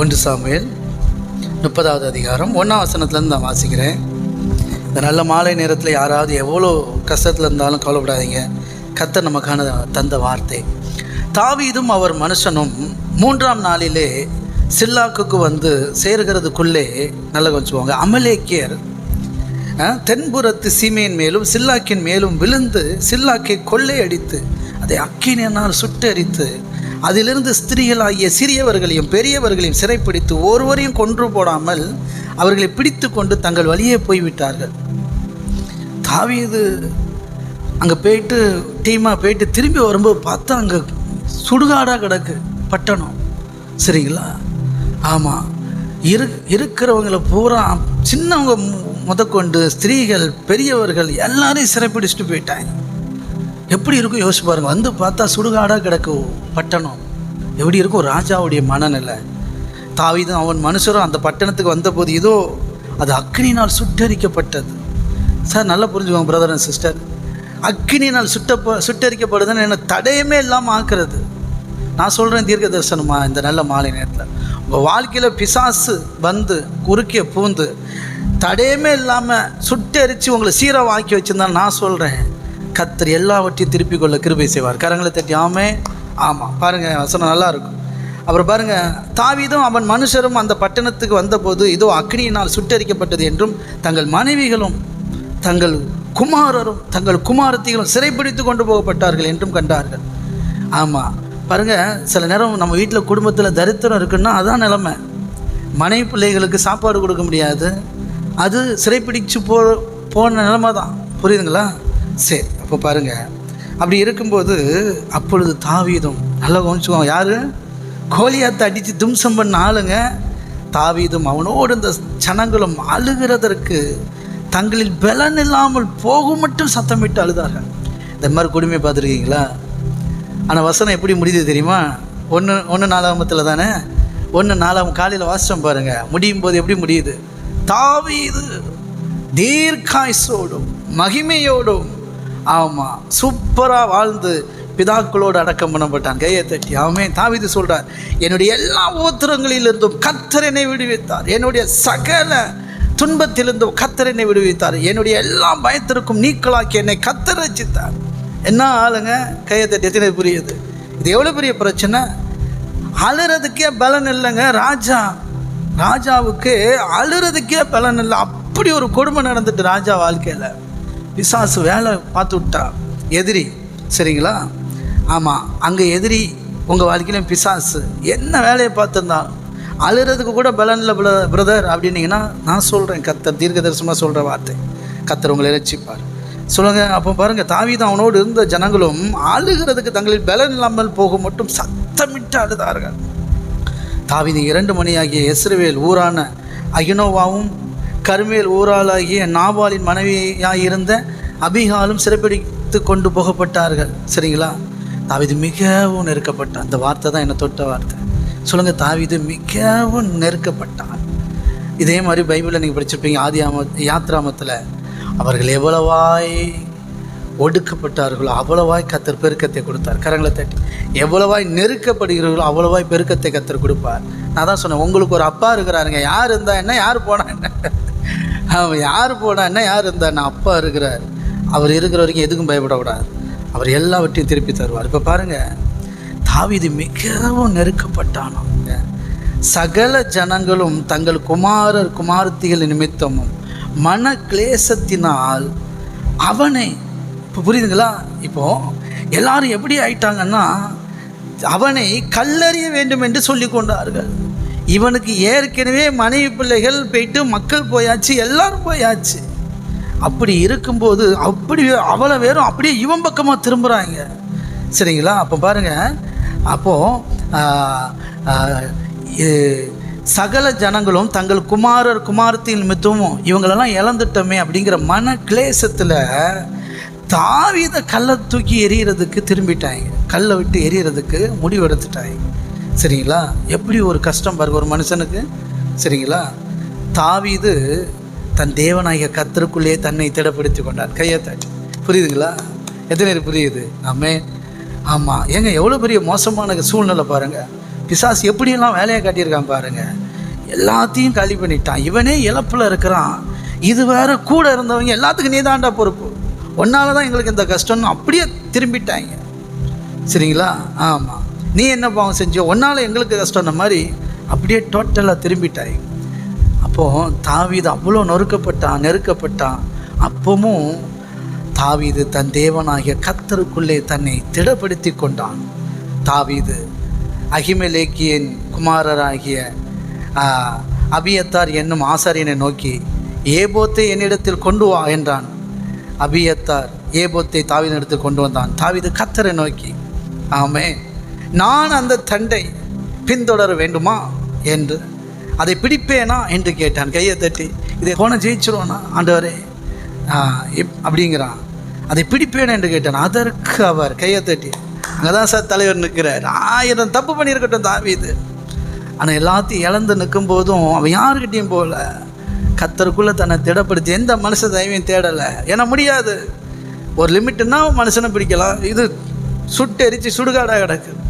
ஒன்று சாமுவேல் முப்பதாவது அதிகாரம் ஒன்றாம் வசனத்துலேருந்து நான் வாசிக்கிறேன். இந்த நல்ல மாலை நேரத்தில் யாராவது எவ்வளோ கஷ்டத்தில் இருந்தாலும் கவலைப்படாதீங்க. கத்தர் நமக்கான தந்த வார்த்தை. தாவீதும் அவர் மனுஷனும் மூன்றாம் நாளிலே சில்லாக்குக்கு வந்து சேர்கிறதுக்குள்ளே நல்ல கொஞ்சுவாங்க அமலேக்கியர் தென்புறத்து சீமையின் மேலும் சில்லாக்கின் மேலும் விழுந்து சில்லாக்கை கொள்ளையடித்து அதை அக்கினியினால் சுட்டெரித்து அதிலிருந்து ஸ்திரீகளாகிய சிறியவர்களையும் பெரியவர்களையும் சிறைப்பிடித்து ஒருவரையும் கொன்று போடாமல் அவர்களை பிடித்து கொண்டு தங்கள் வழியே போய்விட்டார்கள். தாவீது அங்கே போயிட்டு டீமாக போயிட்டு திரும்பி வரும்போது பார்த்தா அங்கே சுடுகாடாக கிடக்கு பட்டணம். சரிங்களா? ஆமாம் இரு இருக்கிறவங்கள பூரா சின்னவங்க மு- முதற்கொண்டு ஸ்திரீகள் பெரியவர்கள் எல்லாரையும் சிறைப்பிடிச்சிட்டு போயிட்டாங்க. எப்படி இருக்கும்? யோசிச்சு பாருங்க. வந்து பார்த்தா சுடுகாடாக கிடக்கும் பட்டணம். எப்படி இருக்கும்? ராஜாவுடைய மனநிலை. தாவிதும் அவன் மனுஷரும் அந்த பட்டணத்துக்கு வந்தபோது இதோ அது அக்னினால் சுட்டரிக்கப்பட்டது. சார் நல்லா புரிஞ்சுக்கோங்க பிரதர் அண்ட் சிஸ்டர் அக்னினால் சுட்ட சுட்டரிக்கப்படுதுன்னு என்ன தடையுமே இல்லாமல் ஆக்குறது. நான் சொல்கிறேன் தீர்க்க தரிசனமா இந்த நல்ல மாலை நேரத்தில். உங்கள் வாழ்க்கையில் பிசாசு வந்து குறுக்கிய பூந்து தடையுமே இல்லாமல் சுட்டரித்து உங்களை சீராக ஆக்கி வச்சுருந்தான்னு நான் சொல்கிறேன் கத்தர் எல்லாவற்றையும் திருப்பிக் கொள்ள கிருபை செய்வார். கரங்களை தட்டி ஆமே ஆமாம் பாருங்கள் வசனம் நல்லாயிருக்கும் அப்புறம் பாருங்க தாவீதும் அவன் மனுஷரும் அந்த பட்டணத்துக்கு வந்தபோது இதோ அக்னியினால் சுட்டரிக்கப்பட்டது என்றும் தங்கள் மனைவிகளும் தங்கள் குமாரரும் தங்கள் குமாரத்திகளும் சிறைப்பிடித்து கொண்டு போகப்பட்டார்கள் என்றும் கண்டார்கள். ஆமாம் பாருங்க சில நேரம் நம்ம வீட்டில் குடும்பத்தில் தரித்திரம் இருக்குன்னா அதான் நிலமை. மனைவி பிள்ளைகளுக்கு சாப்பாடு கொடுக்க முடியாது. அது சிறைப்பிடிச்சு போ போன நிலமை தான் புரியுதுங்களா? சரி. இப்போ பாருங்கள் அப்படி இருக்கும்போது அப்பொழுது தாவீதும் நல்லா கவனிச்சுக்கோங்க. யார்? கோலியாத்தை அடித்து தும்சம் பண்ண ஆளுங்க. தாவீதும் அவனோடு இந்த ஜனங்களும் அழுகிறதற்கு தங்களில் பலன் இல்லாமல் போகும் மட்டும் சத்தமிட்டு அழுதார்கள். இந்த மாதிரி கொடுமை பார்த்துருக்கீங்களா? ஆனால் வசனம் எப்படி முடியுது தெரியுமா? ஒன்று ஒன்று நாலாமத்தில் தானே? ஒன்று நாலாம் காலையில் வாசம் பாருங்கள் முடியும் போது எப்படி முடியுது? தாவீது தீர்க்காயுசோடும் மகிமையோடும் ஆமாம் சூப்பராக வாழ்ந்து பிதாக்களோடு அடக்கம் பண்ணப்பட்டான். கையை தட்டி அவன் தாவீது சொல்கிறார் என்னுடைய எல்லா ஓத்திரங்களிலிருந்தும் கத்தர் என்னை விடுவித்தார். என்னுடைய சகல துன்பத்திலிருந்தும் கத்தர் என்னை விடுவித்தார். என்னுடைய எல்லா பயத்திற்கும் நீக்கலாக்கி என்னை கத்தர் என்ன ஆளுங்க? கையை தட்டி எத்தனை புரியுது? இது எவ்வளோ பெரிய பிரச்சனை? அழுறதுக்கே பலன் இல்லைங்க ராஜா. ராஜாவுக்கு அழுறதுக்கே பலன் இல்லை. அப்படி ஒரு கொடுமை நடந்துட்டு ராஜா வாழ்க்கையில். பிசாசு வேலை பார்த்து விட்டா. எதிரி சரிங்களா? ஆமாம் அங்கே எதிரி உங்கள் வாழ்க்கையிலும் பிசாசு என்ன வேலையை பார்த்துருந்தாலும். அழுறதுக்கு கூட பலனில் பிர பிரதர் அப்படின்னீங்கன்னா நான் சொல்கிறேன் கத்தர் தீர்க்க தரிசனமாக சொல்கிற வார்த்தை. கத்தர் உங்களை ரசிப்பார் சொல்லுங்கள் அப்போ பாருங்கள் தாவிதான் அவனோடு இருந்த ஜனங்களும் அழுகிறதுக்கு தங்களில் பலன் இல்லாமல் போக மட்டும் சத்தமிட்டு அழுதார்கள். தாவீது இரண்டு மணியாகிய எஸ்ரவேல் ஊரான அகினோவாவும் கர்மேல் ஊராளாகிய நாபாலின் மனைவியாயிருந்த அபிகாலும் சிறப்பிடித்து கொண்டு போகப்பட்டார்கள். சரிங்களா? தாவிது மிகவும் நெருக்கப்பட்டான். அந்த வார்த்தை தான் என்னை தொட்ட வார்த்தை. சொல்லுங்கள் தாவிது மிகவும் நெருக்கப்பட்டான். இதே மாதிரி பைபிளில் நீங்கள் படிச்சிருப்பீங்க ஆதி ஆம யாத்ராமத்தில். அவர்கள் எவ்வளவாய் ஒடுக்கப்பட்டார்களோ அவ்வளவாய் கத்தர் பெருக்கத்தை கொடுத்தார். கரங்களை தட்டி எவ்வளவாய் நெருக்கப்படுகிறீர்களோ அவ்வளவாய் பெருக்கத்தை கத்தர் கொடுப்பார். நான் தான் சொன்னேன் உங்களுக்கு ஒரு அப்பா இருக்கிறாருங்க. யார் இருந்தா என்ன யார் போனா என்ன? அவன் யார் போனா என்ன யார் இருந்தார் நான் அப்பா இருக்கிறார். அவர் இருக்கிற வரைக்கும் எதுக்கும் பயப்படக்கூடாது. அவர் எல்லாவற்றையும் திருப்பி தருவார். இப்போ பாருங்கள் தாவிதி மிகவும் நெருக்கப்பட்டானாங்க சகல ஜனங்களும் தங்கள் குமாரர் குமாரத்திகள் நிமித்தமும் மன கிளேசத்தினால் அவனை இப்போ புரியுதுங்களா? இப்போது எல்லாரும் எப்படி ஆயிட்டாங்கன்னா அவனை கல்லறிய வேண்டும் என்று சொல்லி கொண்டார்கள் இவனுக்கு ஏற்கனவே மனைவி பிள்ளைகள் போயிட்டு மக்கள் போயாச்சு எல்லாரும் போயாச்சு. அப்படி இருக்கும்போது அப்படி அவளை வேறும் அப்படியே இவன் பக்கமாக திரும்புகிறாங்க சரிங்களா? அப்போ பாருங்கள் அப்போது சகல ஜனங்களும் தங்கள் குமாரர் குமாரத்தின் நிமித்தமும் இவங்களெல்லாம் இழந்துட்டோமே அப்படிங்கிற மன கிளேசத்தில் தாவித கல்லை தூக்கி எறிகிறதுக்கு திரும்பிட்டாங்க. கல்லை விட்டு எறிகிறதுக்கு முடிவு எடுத்துட்டாங்க சரிங்களா? எப்படி ஒரு கஷ்டம் பாருங்க ஒரு மனுஷனுக்கு? சரிங்களா? தாவிது தன் தேவநாயக கத்தருக்குள்ளே தன்னை திடப்படுத்தி கொண்டார். கையை தட்டி புரியுதுங்களா? எத்தனை பேர் புரியுது? ஆமே. ஆமாம் ஏங்க எவ்வளோ பெரிய மோசமான சூழ்நிலை பாருங்கள் பிசாசு எப்படியெல்லாம் வேலையை காட்டியிருக்கான் பாருங்கள் எல்லாத்தையும் காலி பண்ணிட்டான். இவனே இழப்பில் இருக்கிறான். இது வேற கூட இருந்தவங்க எல்லாத்துக்கும் நீதாண்டா பொறுப்பு. ஒன்னால தான் எங்களுக்கு இந்த கஷ்டம்னு அப்படியே திரும்பிட்டாங்க. சரிங்களா? ஆமாம் நீ என்ன பாவம் செஞ்ச ஒன்னால் எங்களுக்கு கஷ்டம்ன மாதிரி அப்படியே டோட்டலாக திரும்பிட்டாய். அப்போது தாவீது அவ்வளோ நொறுக்கப்பட்டான் நெருக்கப்பட்டான். அப்பவும் தாவீது தன் தேவனாகிய கத்தருக்குள்ளே தன்னை திடப்படுத்தி கொண்டான். தாவீது அகிமலேக்கியின் குமாரராகிய அபியத்தார் என்னும் ஆசாரியனை நோக்கி ஏபோத்தை என்னிடத்தில் கொண்டு வா என்றான். அபியத்தார் ஏபோத்தை தாவினிடத்தில் கொண்டு வந்தான். தாவீது கத்தரை நோக்கி ஆமே நான் அந்த தண்டை பின்தொடர வேண்டுமா என்று? அதை பிடிப்பேனா என்று கேட்டான். கையை தட்டி இதை போன ஜெயிச்சிருவானா ஆண்டவரே. இப்- அப்படிங்கிறான். அதை பிடிப்பேன்? என்று கேட்டான். அதற்கு அவர். கையை தட்டி அங்கே தான் சார் தலைவர் நிற்கிறார். ஆயிரம் தப்பு பண்ணியிருக்கட்டும் தாவீது. ஆனால் எல்லாத்தையும் இழந்து நிற்கும் போதும் அவன் யாருக்கிட்டையும் போகல. கத்தருக்குள்ளே தன்னை திடப்படுத்தி எந்த மனுஷ தயவையும் தேடலை. ஏன்னா முடியாது. ஒரு லிமிட்டுன்னா மனுஷனை பிடிக்கலாம். இது சுட்டு எரிச்சு சுடுகாடாக கிடக்கு.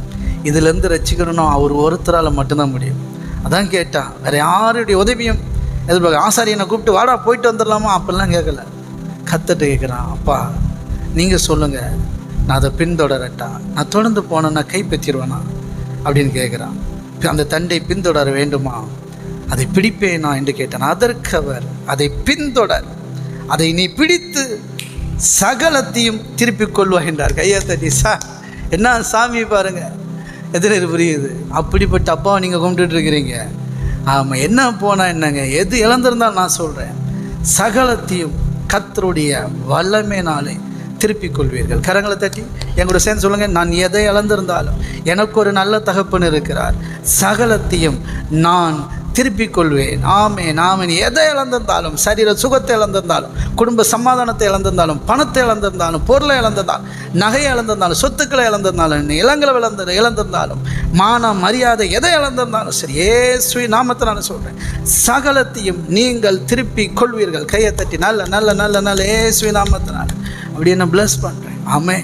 இதுலேருந்து ரசிக்கணும்னா அவர் ஒருத்தரால் மட்டும்தான் முடியும். அதான் கேட்டான். வேறு யாருடைய உதவியும்? எதிர்பார்க்க ஆசாரியனை கூப்பிட்டு வாடா போயிட்டு வந்துடலாமா? அப்படிலாம் கேட்கல. கத்துட்டு கேட்குறான் அப்பா நீங்கள் சொல்லுங்கள் நான் அதை பின்தொடரட்டா? நான் தொடர்ந்து போனேன்னா கைப்பற்றிடுவேனா? அப்படின்னு கேட்குறான். அந்த தண்டை பின்தொடர வேண்டுமா? அதை பிடிப்பேனா? என்று கேட்டான். அதற்கு அவர் அதை பின்தொடர். அதை நீ பிடித்து சகலத்தையும் திருப்பிக் கொள்வாய் என்றார். கையை தட்டி சா என்ன சாமி பாருங்கள் எத்தனை பேர் புரியுது? அப்படிப்பட்ட அப்பாவை நீங்கள் கும்பிட்டுட்டு இருக்கிறீங்க. ஆமாம் என்ன போனால் என்னங்க? எது இழந்திருந்தாலும் நான் சொல்கிறேன் சகலத்தையும் கத்தருடைய வல்லமையினாலே திருப்பிக் கொள்வீர்கள். கரங்களை தட்டி எங்களோட சேர்ந்து சொல்லுங்கள் நான் எதை இழந்திருந்தாலும் எனக்கு ஒரு நல்ல தகப்பன் இருக்கிறார். சகலத்தையும் நான் திருப்பிக் கொள்வேன் ஆமே நாமன் எதை இழந்திருந்தாலும் சரீர சுகத்தை இழந்திருந்தாலும் குடும்ப சமாதானத்தை இழந்திருந்தாலும் பணத்தை இழந்திருந்தாலும் பொருளை இழந்திருந்தாலும் நகையை இழந்திருந்தாலும் சொத்துக்களை இழந்திருந்தாலும் இளங்களை இழந்து இழந்திருந்தாலும் மானம் மரியாதை எதை இழந்திருந்தாலும் சரி ஏசுவி நாமத்தை நான் சொல்கிறேன் சகலத்தையும் நீங்கள் திருப்பி கொள்வீர்கள். கையை தட்டி நல்ல நல்ல நல்ல நல்ல ஏசுவி நாமத்தினால் அப்படி என்ன ப்ளஸ் பண்ணுறேன் ஆமே